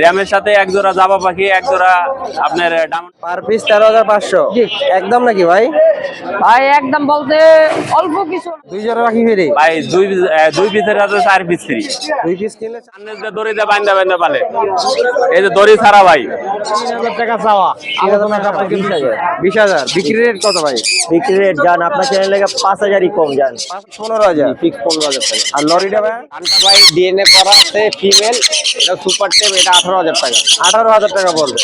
র্যামের সাথে এক জোড়া জাবা পাখি এক জোড়া আপনার ডায়মন্ড পার পিস তেরো হাজার পাঁচশো। একদম নাকি ভাই? ভাই একদম বলতে অল্প কিছু দুই জোড়া রাখি ফিরি? ভাই দুই দুই পিসের আছে চার পিস ফ্রি। দুই পিস কিনলে সামনে যে দড়ি দিয়ে বান্ধা বান্ধা পালে। এই যে দড়ি ছাড়া ভাই। টাকা চাওয়া। বিশ হাজার। বিশ হাজার। বিক্রি রেট কত ভাই? বিক্রি রেট যান আপনার চ্যানেল থেকে পাঁচ হাজারই কম যান পাঁচ পনেরো হাজার। ফিক্স পনেরো হাজার টাকা। আর লরিটা ভাই? ভাই ডিএনএ করা আছে ফিমেল এটা সুপার টেপ এটা আঠারো হাজার টাকা। আঠারো হাজার টাকা পড়বে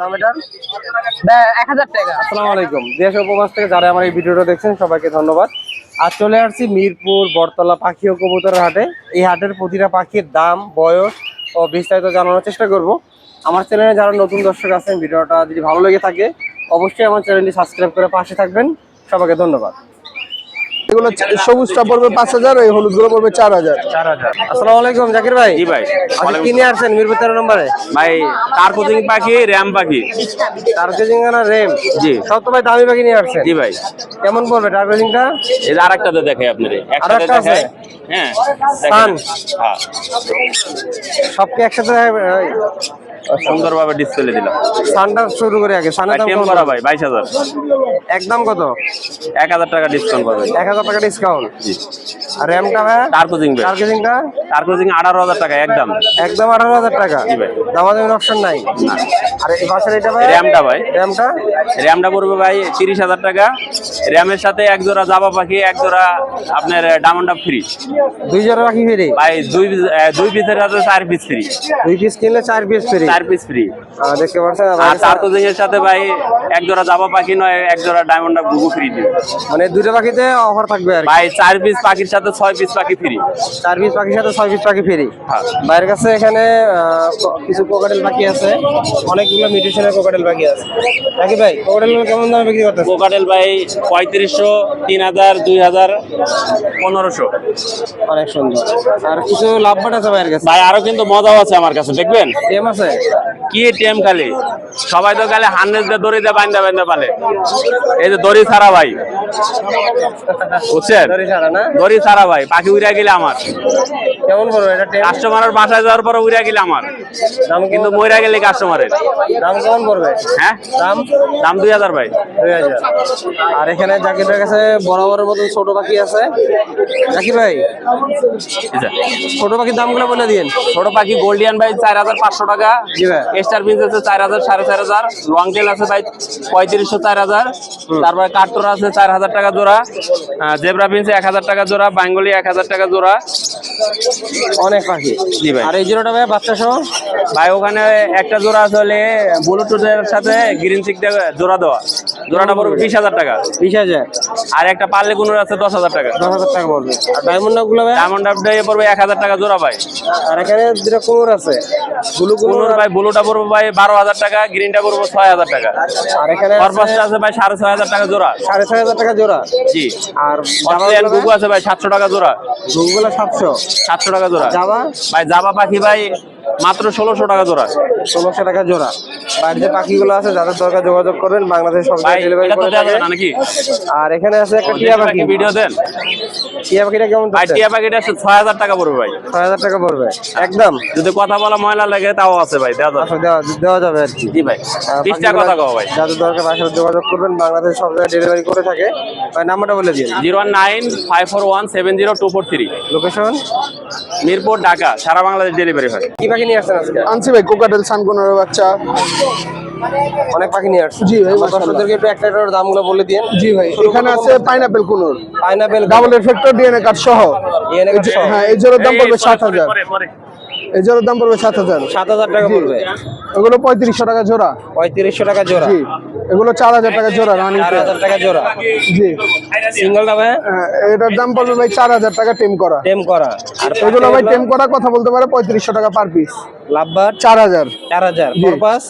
দাম এটার এক হাজার টাকা। আসসালামু আলাইকুম। দেশ ও উপবাস থেকে যারা আমার এই ভিডিওটা দেখছেন সবাইকে ধন্যবাদ। আজ চলে আসছি মিরপুর বটতলা পাখি ও কবুতরের হাটে। এই হাটের প্রতিটা পাখির দাম বয়স ও বিস্তারিত জানানোর চেষ্টা করব। আমার চ্যানেলে যারা নতুন দর্শক আছেন ভিডিওটা যদি ভালো লেগে থাকে অবশ্যই আমার চ্যানেলটি সাবস্ক্রাইব করে পাশে থাকবেন। সবাইকে ধন্যবাদ। এগুলো সবুজটা পড়বে পাঁচ হাজার এই হলুদগুলো পড়বে চার হাজার। চার আসসালামু আলাইকুম জাকির ভাই। জি ভাই কিনে আসছেন মিরপুর তেরো নম্বরে? ভাই তার কোচিং পাখি র্যাম পাখি। টার্গেজিংনা রেম জি। সব তো ভাই দামি পাখি নিয়ে আসছেন। জি ভাই। কেমন পড়বে টার্গেজিংটা এই যে আরেকটাতে দেখাই আপনার একসাথে আরেকটা আছে? দেখাই। হ্যাঁ সান? হ্যাঁ। সব কি একসাথে সুন্দরভাবে ডিসপ্লে দিলাম। সানটা শুরু করে আগে সানের দাম করা ভাই বাইশ হাজার। একদম কত? এক হাজার টাকা ডিসকাউন্ট পাবেন। এক হাজার টাকা ডিসকাউন্ট জি। আর র্যামটা ভাই? তার কোচিং ভাই কোচিং আঠারো হাজার টাকা একদম একদম আঠারো হাজার টাকা। জি ভাই। দামাদামির অপশন নাই। আর এই পাশের এটা ভাই? র্যামটা ভাই। র্যামটা? র্যামটা পড়বে ভাই তিরিশ হাজার টাকা। র্যামের সাথে এক জোড়া জাবা পাখি এক জোড়া আপনার ডায়মন্ড ফ্রি দুই জোড়া রাখি ফিরি ভাই দুই দুই পিসের আছে চার পিস ফ্রি দুই পিস কিনলে চার পিস ফ্রি চার পিস ফ্রি দেখতে পাচ্ছেন আর তার কোচিং এর সাথে ভাই এক জোড়া জাবা পাখি নয় এক জোড়া ডায়মন্ড গুগু ফ্রি দিবে। মানে দুইটা পাখিতে অফার থাকবে আর ভাই চার পিস পাখির সাথে ছয় পিস পাখি ফ্রি চার পিস পাখির সাথে ছয় পিস পাখি ফ্রি হ্যাঁ। বাইরের কাছে এখানে কিছু কোকাটেল পাখি আছে। অনেকগুলো মিউটেশনের কোকাটেল পাখি আছে। নাকি ভাই কোকাটেল কেমন দামে বিক্রি করতেছে? কোকাটেল ভাই পঁয়ত্রিশশো তিন হাজার দুই হাজার পনেরোশো। অনেক সুন্দর। আর কিছু লাভবাট আছে ভাইয়ের কাছে? ভাই আরও কিন্তু মজাও আছে আমার কাছে দেখবেন? টেম আছে? Yeah. কি টেম খালি? সবাই তো খালি হান্ড্রেড দিয়ে দড়ি দিয়ে বান্ধা বান্ধা পালে। এই যে দড়ি ছাড়া ভাই। বুঝছেন? দড়ি ছাড়া ভাই পাখি উড়ে গেলে আমার। কেমন পড়বে এটা কাস্টমারের বাসায় যাওয়ার পরে উড়ে গেলে আমার। দাম কিন্তু মইরা গেলে কাস্টমারের দাম কেমন পড়বে? হ্যাঁ? দাম? দাম দুই হাজার ভাই। দুই হাজার। আর এখানে জাকিরের কাছে বড় বড় মতন ছোট পাখি আছে। জাকির ভাই। ছোট পাখির দামগুলো বলে দিন ছোট পাখি গোল্ডিয়ান ভাই চার হাজার পাঁচশো টাকা। জি ভাই। স্টার পিস আছে চার হাজার সাড়ে চার হাজার লং টেল আছে ভাই পঁয়ত্রিশশো চার হাজার তারপরে কাঠটোর আছে চার হাজার টাকা জোড়া জেব্রা পিন্স এক হাজার টাকা জোড়া বাঙ্গলি এক হাজার টাকা জোড়া। অনেক পাখি। জি ভাই। আর এই জিরোটা ভাই বাচ্চা সহ? ভাই ওখানে একটা জোড়া আসলে ব্লুটুথের সাথে গ্রিন দিয়ে জোড়া দেওয়া। জোড়াটা পড়বে বিশ হাজার টাকা। বিশ হাজার। আর একটা পার্লে কুনুর আছে দশ হাজার টাকা। দশ হাজার টাকা পড়বে। আর ডায়মন্ডগুলো ভাই? ডায়মন্ড পড়বে এক হাজার টাকা জোড়া ভাই। আর এখানে দুটা আছে। ব্লু কুমুর কুনুর ভাই ব্লুটা পড়বে ভাই বারো হাজার টাকা গ্রিনটা পড়বে ছয় হাজার টাকা। আর এখানে আছে পারপাসটা আছে ভাই সাড়ে ছয় হাজার টাকা জোড়া। সাড়ে ছয় হাজার টাকা জোড়া। জি। আর অস্ট্রেলিয়ান গুগু আছে ভাই সাতশো টাকা জোড়া। গুলো সাতশো। সাতশো টাকা জোড়া। জাবা ভাই জাবা পাখি ভাই মাত্র ষোলোশো টাকা জোড়া। ষোলোশো টাকা জোড়া। বাড়িতে পাখিগুলো আছে যাদের দরকার যোগাযোগ করবেন বাংলাদেশ সব ডেলিভারি করে নাকি? আর এখানে আছে একটা টিয়া পাখি। ভিডিও দেন। টিয়া পাখিটা কেমন টিয়া পাখিটা আছে ছয় হাজার টাকা পড়বে ভাই। ছয় হাজার টাকা পড়বে। একদম। যদি কথা বলা ময়লা লাগে তাও আছে ভাই দেওয়া যাবে। আচ্ছা দেওয়া দেওয়া যাবে আর কি। জি ভাই কথা কও ভাই। যাদের দরকার যোগাযোগ করবেন বাংলাদেশ সব জায়গায় ডেলিভারি করে থাকে। ভাই নাম্বারটা বলে দিন। Zero nine five four one seven zero two four three. Location Mirpur Dhaka সারা বাংলাদেশ ডেলিভারি হয়। কি পাখি নিয়ে আসছেন আজকে? আনছি ভাই কোকাটেল সানকোনের বাচ্চা। অনেক পাখি নিয়ে জি ভাই দর্শকদেরকে একটু একটা একটা দামগুলো বলে জি ভাই এখানে আছে কুনুর। ডাবল এফেক্টর ডিএনএ সহ। ডিএনএ হ্যাঁ দাম পড়বে 7000 দাম পড়বে 7000 7000 টাকা পড়বে। এগুলো 3500 টাকা জোড়া। 3500 টাকা জোড়া। জি এগুলো 4000 টাকা জোড়া রানিং 4000 টাকা জোড়া। জি। হ্যাঁ, এটার দাম পড়বে ভাই 4000 টাকা টেম করা। টেম করা। আর এগুলো ভাই টেম করা কথা বলতে পারে 3500 টাকা পার পিস লাভবার? 4000 4000 ফরপাস?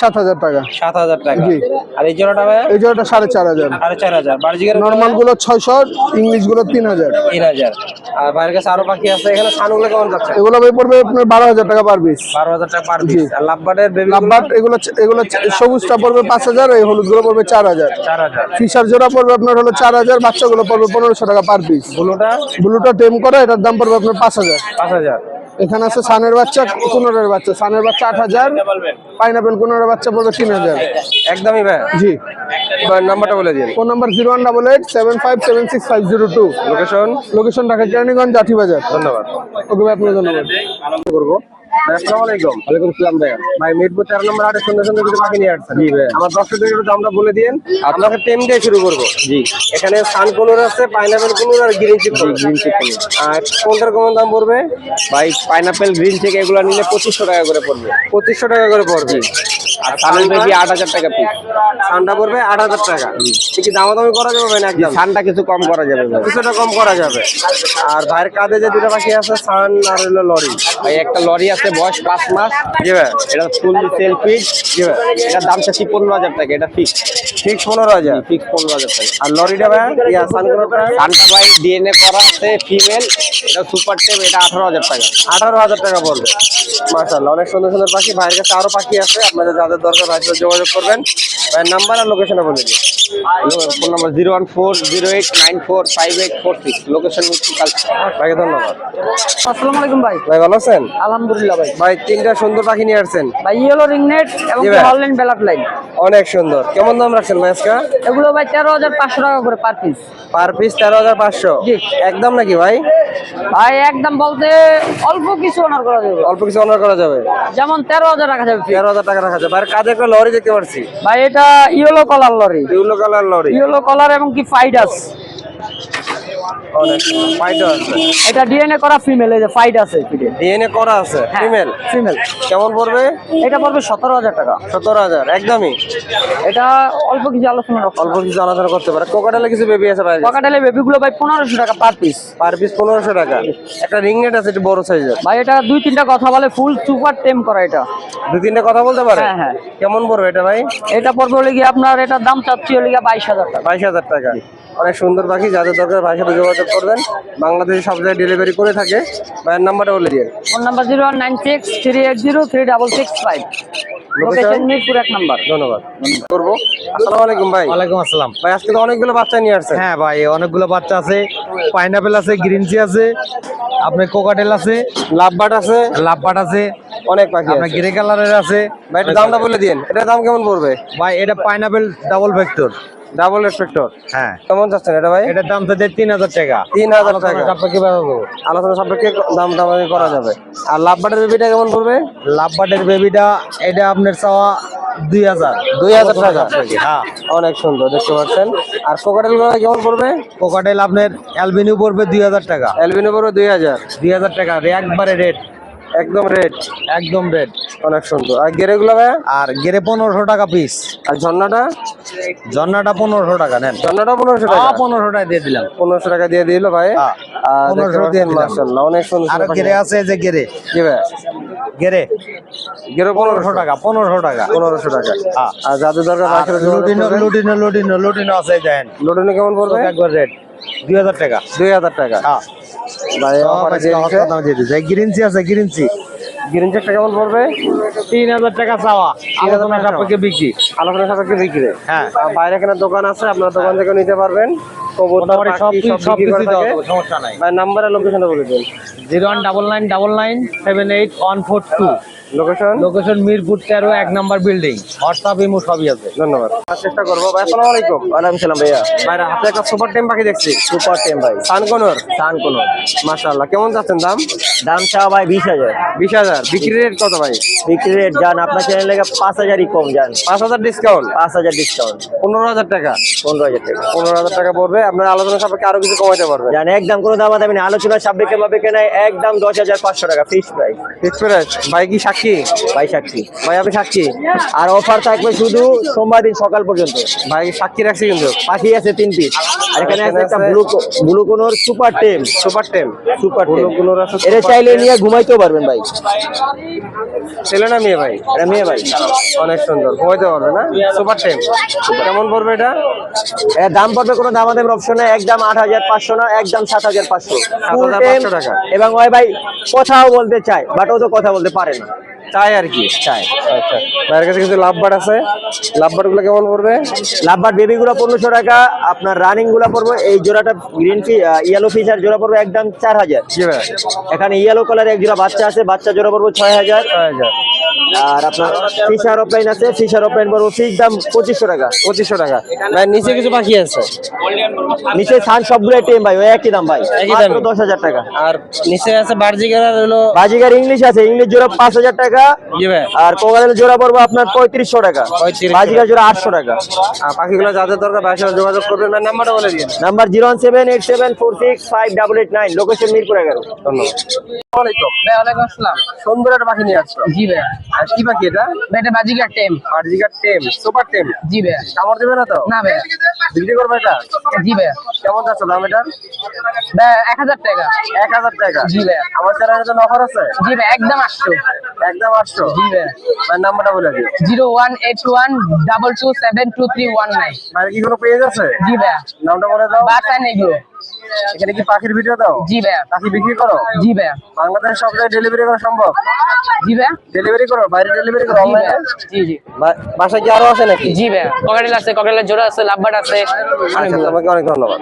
সাত 7000 হাজার টাকা। সাত হাজার টাকা। জি। আর এই জোড়াটা ভাই এই জোড়াটা সাড়ে চার হাজার। সাড়ে চার হাজার। বার্জিকের নর্মালগুলো ছয়শো ইংলিশগুলো তিন হাজার। তিন হাজার। আর বাইরের কাছে আরও পাখি আছে এখানে সানুগুলো কেমন যাচ্ছে? এগুলো ভাই পড়বে আপনার বারো হাজার টাকা পার পিস বারো হাজার টাকা পার পিস আর লাভবার্ডের বেবি লাভবাট এগুলো এগুলো সবুজটা পড়বে পাঁচ হাজার এই হলুদগুলো পড়বে চার হাজার। চার হাজার। ফিশার জোড়া পড়বে আপনার হলো চার হাজার বাচ্চাগুলো পড়বে পনেরোশো টাকা পার পিস ব্লুটা? ব্লুটা টেম করা এটার দাম পড়বে আপনার পাঁচ হাজার। পাঁচ হাজার। এখানে আছে সানের বাচ্চা পনেরোর বাচ্চা। সানের বাচ্চা আট হাজার পাইনাপেল পনেরো বাচ্চা পড়বে তিন হাজার। একদমই ভাই। জি। নাম্বারটা বলে দিন। Phone number zero one double eight seven five seven six five zero two. Location location Dhaka Keraniganj Athi Bazar ধন্যবাদ। ওকে ভাই আপনাকে ধন্যবাদ। করব। আসসালামু আলাইকুম। ওয়ালাইকুম সালাম ভাইয়া। ভাই মিরপুর তেরো নম্বর হাটে সুন্দর সুন্দর কিছু পাখি নিয়ে আসছেন। জি ভাই। আমার দর্শকদের একটু দামটা বলে দিন আপনাকে টেম দিয়ে শুরু করব। জি। এখানে সান কলর আছে পাইনাপেল কলর আর গ্রিন চিপ গ্রিন চিপ। আর কোনটার কেমন দাম পড়বে? ভাই পাইনাপেল গ্রিন চেক এগুলো নিলে পঁচিশশো টাকা করে পড়বে। পঁচিশশো টাকা করে পড়বে। আর সানের বেবি আট হাজার টাকা পিস সানটা পড়বে আট হাজার টাকা। কি দামাদামি করা যাবে ভাই না একদম সানটা কিছু কম করা যাবে ভাই। কিছুটা কম করা যাবে। আর ভাইয়ের কাঁধে যে দুটো পাখি আছে সান আর হলো লরি। ভাই একটা লরি আছে বয়স পাঁচ মাস। জি ভাই এটা ফুল সেল ফিট এটার দাম চাচ্ছি পনেরো হাজার টাকা এটা ফিক্স। ঠিক পনেরো হাজার? ফিক্স পনেরো হাজার টাকা। আর লরিটা ভাই? ইয়া সান কলরটা সানটা ভাই ডিএনএ করা আছে ফিমেল। এটা সুপার টেপ এটা আঠারো হাজার টাকা। আঠারো হাজার টাকা পড়বে মাশাল্লাহ অনেক সুন্দর সুন্দর পাখি। ভাইয়ের কাছে আরও পাখি আছে আপনাদের যাদের দরকার ভাইয়ের যোগাযোগ করবেন। ভাইয়ের নাম্বার আর লোকেশনে বলে দিন। Phone number zero one four zero eight nine four five eight four six. Location ভাইকে ধন্যবাদ। আসসালামু আলাইকুম ভাই। ভাই ভালো আছেন? আলহামদুলিল্লাহ ভাই তিনটা সুন্দর পাখি নিয়ে আসছেন। ভাই ইয়েলো রিংনেট এবং। হলল্যান্ড ব্ল্যাক লাইন অনেক সুন্দর। কেমন দাম রাখছেন ভাই আজকে? এগুলো ভাই তেরো হাজার পাঁচশো টাকা করে পার পিস পার পিস তেরো হাজার পাঁচশো। জি। একদম নাকি ভাই? ভাই একদম বলতে অল্প কিছু অনার করা যাবে। অল্প কিছু অনার করা যাবে? যেমন তেরো হাজার রাখা যাবে fix। তেরো হাজার টাকা রাখা যাবে। আর কাজে একটা লরি দেখতে পাচ্ছি। ভাই এটা yellow collar lory. Yellow colour lory. Yellow collar এবং কি ফাইডাস এটা ডিএনএ করা ফিমেল এই যে ফাইড আছে ডিএনএ করা আছে ফিমেল ফিমেল কেমন পড়বে? এটা পড়বে সতেরো হাজার টাকা। সতেরো হাজার একদমই? এটা অল্প কিছু আলোচনা অল্প কিছু আলোচনা করতে পারে। কোকাটালে কিছু বেবি আছে ভাই? বেবিগুলো ভাই পনেরোশো টাকা পার পিস পার পিস পনেরোশো টাকা। একটা রিং নেট আছে একটু বড় সাইজের ভাই এটা দুই তিনটা কথা বলে ফুল সুপার টেম করা এটা। দু তিনটে কথা বলতে পারে? হ্যাঁ, হ্যাঁ। কেমন পড়বে এটা ভাই? এটা পড়বে হলে গিয়ে আপনার এটার দাম চাচ্ছি হলে গিয়ে বাইশ হাজার টাকা। বাইশ হাজার টাকা। অনেক সুন্দর পাখি যাদের দরকার ভাইয়ের সাথে যোগাযোগ করবেন। বাংলাদেশে সব জায়গায় ডেলিভারি করে থাকে। ভাইয়ের নাম্বারটা বলে দিয়ে phone number zero one nine six three eight zero three double six five. Location Mirpur এক নাম্বার। ধন্যবাদ। করব। আলাইকুম আসসালাম। ভাই আজকে অনেকগুলো বাচ্চা নিয়ে আসছেন। হ্যাঁ ভাই অনেকগুলো বাচ্চা আছে। পাইনাপেল আছে গ্রিন চি আছে আপনার কোকাটেল আছে লাভবাট আছে। লাভবাট আছে অনেক পাখি আপনার আছে। গ্রে কালারের আছে। ভাই একটু দামটা বলে দিন এটার দাম কেমন পড়বে? ভাই এটা পাইনাপেল ডাবল ভেক্টর ডাবল রেসপেক্টর হ্যাঁ। কেমন যাচ্ছেন এটা ভাই? এটার দাম তো তিন হাজার টাকা। তিন হাজার টাকা। আপনাকে বেরোবো আলোচনা সাপেক্ষে দাম দামামি করা যাবে। আর লাভবাটের বেবিটা কেমন পড়বে? লাভবাটের বেবিটা এটা আপনার চাওয়া দুই হাজার। দুই হাজার টাকা। হ্যাঁ। অনেক সুন্দর দেখতে পাচ্ছেন। আর কোকাটেল কেমন পড়বে? কোকাটেল আপনার অ্যালবিনিউ পড়বে দুই হাজার টাকা। অ্যালবিনো পড়বে দুই হাজার। দুই হাজার টাকা একবারে রেট। একদম রেড একদম রেট অনেক সুন্দর। আর গেরে গুলো আর গেরে পনেরোশো টাকা পিস আর ঝর্ণাটা? ঝর্ণাটা পনেরোশো টাকা নেন। ঝর্ণাটা পনেরোশো টাকা। পনেরোশো টাকা দিয়ে দিলাম। পনেরোশো টাকা দিয়ে দিল ভাই। আর 1500 দিয়ে দিলাম। অনেক সুন্দর আর গেরে আছে যে গেরে। জি ভাই গেরে। গেরে পনেরোশো। টাকা পনেরোশো টাকা। পনেরোশো টাকা। আর যাদের দরকার আর বাসার লুটিনো লুটিনো লুটিনো লুটিনো আছে দেন কেমন পড়বে? একবার রেট দুই হাজার টাকা। দুই হাজার টাকা। হ্যাঁ ভাই চি আছে। গ্রিন চেকটা কেমন পড়বে? তিন হাজার টাকা চাওয়া। আলোচনা সাপেক্ষে বিক্রি। আলোচনা সাপেক্ষে বিক্রি। হ্যাঁ। বাইরে এখানে দোকান আছে আপনার দোকান থেকে নিতে পারবেন। নাম্বার লোকেশনটা বলে দিন। Zero one double nine double nine seven eight one four two. Location location Mirpur তেরো এক নাম্বার বিল্ডিং হোয়াটসঅ্যাপ ইমো সবই আছে। ধন্যবাদ। চেষ্টা করব। ভাই আসসালামু আলাইকুম। ওয়ালাইকুম সালাম ভাইয়া। ভাইরা হাতে একটা সুপার টেম পাখি দেখছি। সুপার টেম ভাই। সানকনর সান কোন মাশাআল্লাহ। কেমন যাচ্ছেন দাম? দাম চাওয়া ভাই বিশ হাজার। বিশ হাজার। বিক্রি রেট কত ভাই? বিক্রি রেট যান আপনার চ্যানেল লেগে পাঁচ হাজারই কম যান পাঁচ হাজার ডিসকাউন্ট পাঁচ হাজার ডিসকাউন্ট পনেরো হাজার টাকা? পনেরো হাজার টাকা। পনেরো হাজার টাকা পড়বে। আপনার আলোচনা সাপেক্ষে আরও কিছু কমাইতে পারবেন জান একদম কোনো দাম দামি আলোচনা সাপেক্ষে পাবে কেনায় একদম দশ হাজার পাঁচশো টাকা ফিক্স প্রাইস এক্সপ্রেস ভাই কি সাক্ষী ভাই সাক্ষী ভাই আপনি সাক্ষী। আর অফার থাকবে শুধু সোমবার দিন সকাল পর্যন্ত। ভাই সাক্ষী রাখছি কিন্তু। পাখি আছে তিন পিস আর এখানে আছে একটা blue blue conure super tame. Super tame. Super tame. Blue আছে এটা চাইলে নিয়ে ঘুমাইতেও পারবেন ভাই। ছেলে না মেয়ে ভাই? এটা মেয়ে ভাই। অনেক সুন্দর। ঘুমাইতে পারবে না? সুপার টেম। কেমন পড়বে এটা? এর দাম পড়বে কোনো দামাদামের অপশন নাই। একদম আট হাজার পাঁচশো না একদম সাত হাজার পাঁচশো। 7,500 টাকা। এবং ওই ভাই কথাও বলতে চায় বাট ও তো কথা বলতে পারে না। চাই আর কি চাই। আচ্ছা ভাইয়ের কাছে কিছু লাভবার আছে। লাভবারগুলো কেমন পড়বে? লাভবার বেবি গুলো পনেরোশো টাকা আপনার রানিংগুলো পড়বে এই জোড়াটা গ্রিন ফি ইয়েলো ফিশার জোড়া পড়বে একদম চার হাজার। এখানে ইয়েলো কালার এক জোড়া বাচ্চা আছে বাচ্চা জোড়া পড়বে ছয় হাজার। আর আপনার ফিশার অফলাইন আছে ফিশার অফলাইন পড়বে ফিক্স দাম পঁচিশশো টাকা। পঁচিশশো টাকা। ভাই নিচে কিছু বাকি আছে? নিচে সান সবগুলো টেম ভাই ওই একই দাম ভাই একই দশ হাজার টাকা। আর নিচে আছে বার্জিকার আর হলো বাজিগার ইংলিশ আছে ইংলিশ জোড়া পাঁচ হাজার টাকা ভাই? আর কোকালের জোড়া পড়ব আপনার পঁয়ত্রিশশো টাকা। 3500 জোড়া আটশো টাকা। আর পাখিগুলো যাদের দরকার ভাইয়ের সাথে যোগাযোগ করবেন নাম্বারটা বলে দিন number zero seven eight seven four six five double eight nine location Mirpur এগারো। ধন্যবাদ। সুন্দর একটা পাখি নিয়ে আসছো? জি ভাই। আর কি পাখি এটা? ভাই এটা বাজিকার টেম। সুপার টেম। জি কামড় দেবে না তো? না ভাই। বিক্রি করবে এটা? জি ভাই। কেমন যাচ্ছে দাম এটার? এক হাজার টাকা। এক হাজার টাকা। জি আমার চ্যানেলের জন্য অফার আছে? জি একদম আটশো একদম জি ভাই। নাম্বারটা বলে দিও। Zero one eight one double two seven two three one nine. ভাই কি কোনো পেজ আছে? জি নামটা বলে দাও। এগুলো এখানে কি পাখির ভিডিও দাও? জি ভাইয়া। পাখি বিক্রি করো? জি ভাইয়া। বাংলাদেশ সব জায়গায় ডেলিভারি করা সম্ভব? জি ভাইয়া। ডেলিভারি করো বাইরে ডেলিভারি করো জি অনলাইনে জি জি। বাসায় কি আরও আছে নাকি? জি ভাইয়া। ককাটেল আছে ককাটেলের জোড়া আছে লাভবাট আছে। আচ্ছা অনেক ধন্যবাদ।